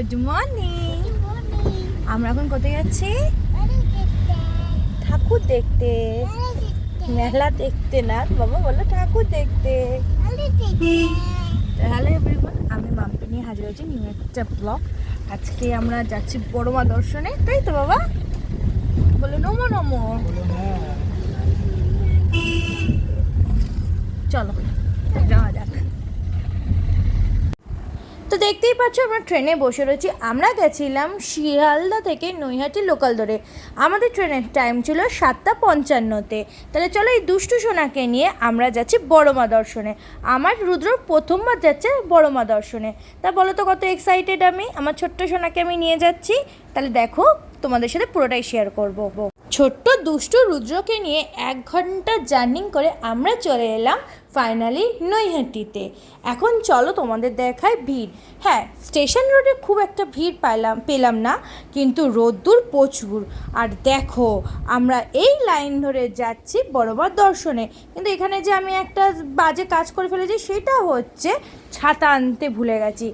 Good morning আমরা এখন কোথায় যাচ্ছি? ঠাকুর দেখতে। মেলা দেখতে না? বাবা বলো ঠাকুর দেখতে। হ্যালো এভরিওয়ান আমি মাম্পি নিয়ে হাজির হয়েছি নিউ একটা ব্লগ আজকে আমরা যাচ্ছি বড়মা দর্শনে তাই তো বাবা? বলো নমো নমো চলো যাওয়া যাক তো দেখতেই পাচ্ছ, আমরা ট্রেনে বসে রয়েছি। আমরা গেছিলাম শিয়ালদা থেকে নৈহাটি লোকাল ধরে। আমাদের ট্রেনের টাইম ছিল সাতটা পঞ্চান্নতে। তাহলে চলো এই দুষ্টু সোনাকে নিয়ে আমরা যাচ্ছি বড়মা দর্শনে। আমার রুদ্র প্রথমবার যাচ্ছে বড়মা দর্শনে। তা বলো তো কত এক্সাইটেড আমি? আমার ছোট্ট সোনাকে আমি নিয়ে যাচ্ছি। তাহলে দেখো, তোমাদের সাথে পুরোটাই শেয়ার করব। ছোট্ট দুষ্টু রুদ্রকে নিয়ে এক ঘণ্টা জার্নিং করে আমরা চলে এলাম ফাইনালি নৈহাটিতে। এখন চলো তোমাদের দেখায় ভিড়। হ্যাঁ স্টেশন রোডে খুব একটা ভিড় পাইলাম, পেলাম না, কিন্তু রোদ্দুর প্রচুর। আর দেখো, আমরা এই লাইন ধরে যাচ্ছি বড়বার দর্শনে। কিন্তু এখানে যে আমি একটা বাজে কাজ করে ফেলেছি, সেটা হচ্ছে ছাতা আনতে ভুলে গেছি।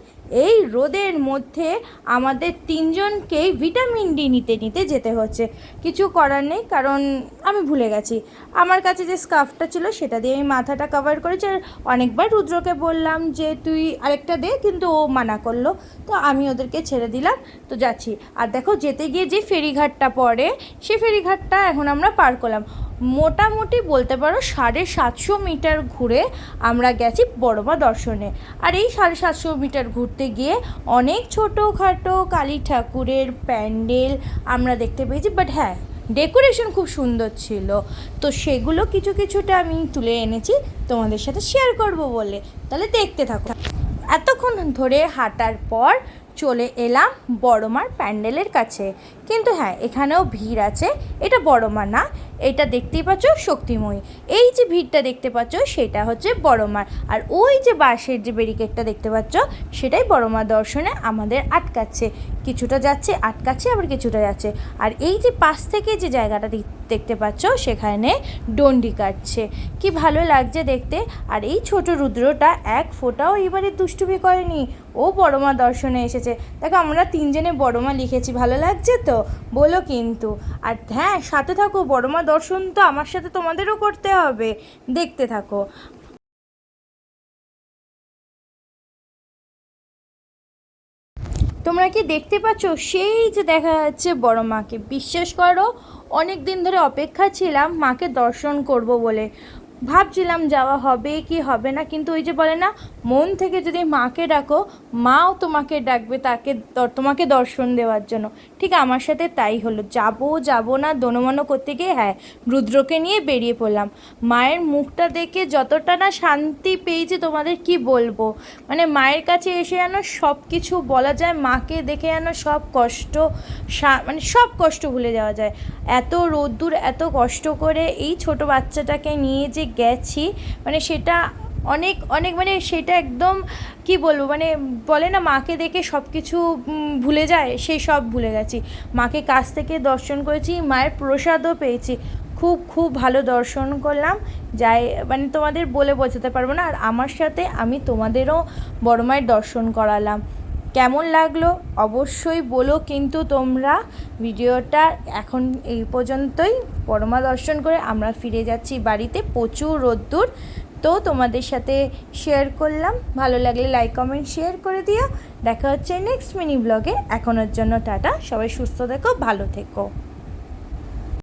এই রোদের মধ্যে আমাদের তিনজনকেই ভিটামিন ডি নিতে নিতে যেতে হচ্ছে। কিছু করার নেই, কারণ আমি ভুলে গেছি। আমার কাছে যে স্কার্ফটা ছিল সেটা দিয়ে আমি মাথাটা কভার করেছি আর অনেকবার রুদ্রকে বললাম যে, তুই আরেকটা দে। কিন্তু ও মানা করল। তো আমি ওদেরকে ছেড়ে দিলাম। তো যাচ্ছি। আর দেখো, যেতে গিয়ে যে ফেরিঘাটটা পড়ে, সে ফেরিঘাটটা এখন আমরা পার করলাম। মোটামুটি বলতে পারো সাড়ে সাতশো মিটার ঘুরে আমরা গেছি বড়মা দর্শনে। আর এই সাড়ে সাতশো মিটার ঘুরতে গিয়ে অনেক ছোটোখাটো কালী ঠাকুরের প্যান্ডেল আমরা দেখতে পেয়েছি। বাট হ্যাঁ ডেকোরেশন খুব সুন্দর ছিল। তো সেগুলো কিছু কিছুটা আমি তুলে এনেছি, তোমাদের সাথে শেয়ার করব বলে। তাহলে দেখতে থাকো। এতক্ষণ ধরে হাঁটার পর চলে এলাম বড়মার প্যান্ডেলের কাছে। কিন্তু হ্যাঁ এখানেও ভিড় আছে। এটা বড়মা না এটা দেখতেই পাচ্ছ শক্তিময়ী। এই যে ভিড়টা দেখতে পাচ্ছ, সেটা হচ্ছে বড়মার। আর ওই যে বাঁশের যে ব্যারিকেডটা দেখতে পাচ্ছ, সেটাই বড়মা দর্শনে আমাদের আটকাচ্ছে। কিছুটা যাচ্ছে, আটকাচ্ছে, আবার কিছুটা যাচ্ছে। আর এই যে পাশ থেকে যে জায়গাটা দেখতে পাচ্ছ, সেখানে ডন্ডি কাটছে। কি ভালো লাগছে দেখতে। আর এই ছোট রুদ্রটা এক ফোঁটাও এবারে দুষ্টুমি করেনি। ও বড়মা দর্শনে এসেছে। দেখো, আমরা তিনজনে বড়মা লিখেছি। ভালো লাগছে তো? বলো কিন্তু। আর হ্যাঁ সাথে থাকো, বড়মা দর্শন তো আমার সাথে তোমাদেরও করতে হবে। দেখতে থাকো। তোমরা কি দেখতে পাচ্ছ? সেই যে দেখা যাচ্ছে বড় মাকে। বিশ্বাস করো অনেক দিন ধরে অপেক্ষা ছিলাম মাকে দর্শন করব বলে। ভাবছিলাম যাওয়া হবে কি হবে না, কিন্তু ওই যে বলে না, মন থেকে যদি মাকে ডাকো, মাও তোমাকে ডাকবে তাকে তোমাকে দর্শন দেওয়ার জন্য। ঠিক আমার সাথে তাই হলো। যাব যাব না, দনমনো করতে গিয়ে হ্যাঁ রুদ্রকে নিয়ে বেরিয়ে পড়লাম। মায়ের মুখটা দেখে যতটা না শান্তি পেয়েছি তোমাদের কি বলব? মানে মায়ের কাছে এসে যেন সব কিছু বলা যায়, মাকে দেখে যেন সব কষ্ট মানে সব কষ্ট ভুলে যাওয়া যায়। এত রোদ্দুর, এত কষ্ট করে এই ছোট বাচ্চাটাকে নিয়ে যে গেছি মানে সেটা অনেক অনেক মানে সেটা একদম, কি বলব মানে বলে না, মাকে দেখে সব কিছু ভুলে যায়, সেই সব ভুলে গেছি। মাকে কাছ থেকে দর্শন করেছি, মায়ের প্রসাদও পেয়েছি। খুব খুব ভালো দর্শন করলাম। যাই মানে তোমাদের বলে বোঝাতে পারব না, আর আমার সাথে আমি তোমাদেরও বড় মায়ের দর্শন করালাম। কেমন লাগল অবশ্যই বলো, কিন্তু তোমরা ভিডিওটা এখন এই পর্যন্তই। পরমা দর্শন করে আমরা ফিরে যাচ্ছি বাড়িতে, প্রচুর রোদ্দুর। তো তোমাদের সাথে শেয়ার করলাম। ভালো লাগলে লাইক কমেন্ট শেয়ার করে দিও। দেখা হচ্ছে নেক্সট মিনি ব্লগে এখনের জন্য টাটা। সবাই সুস্থ থেকো, ভালো থেকো।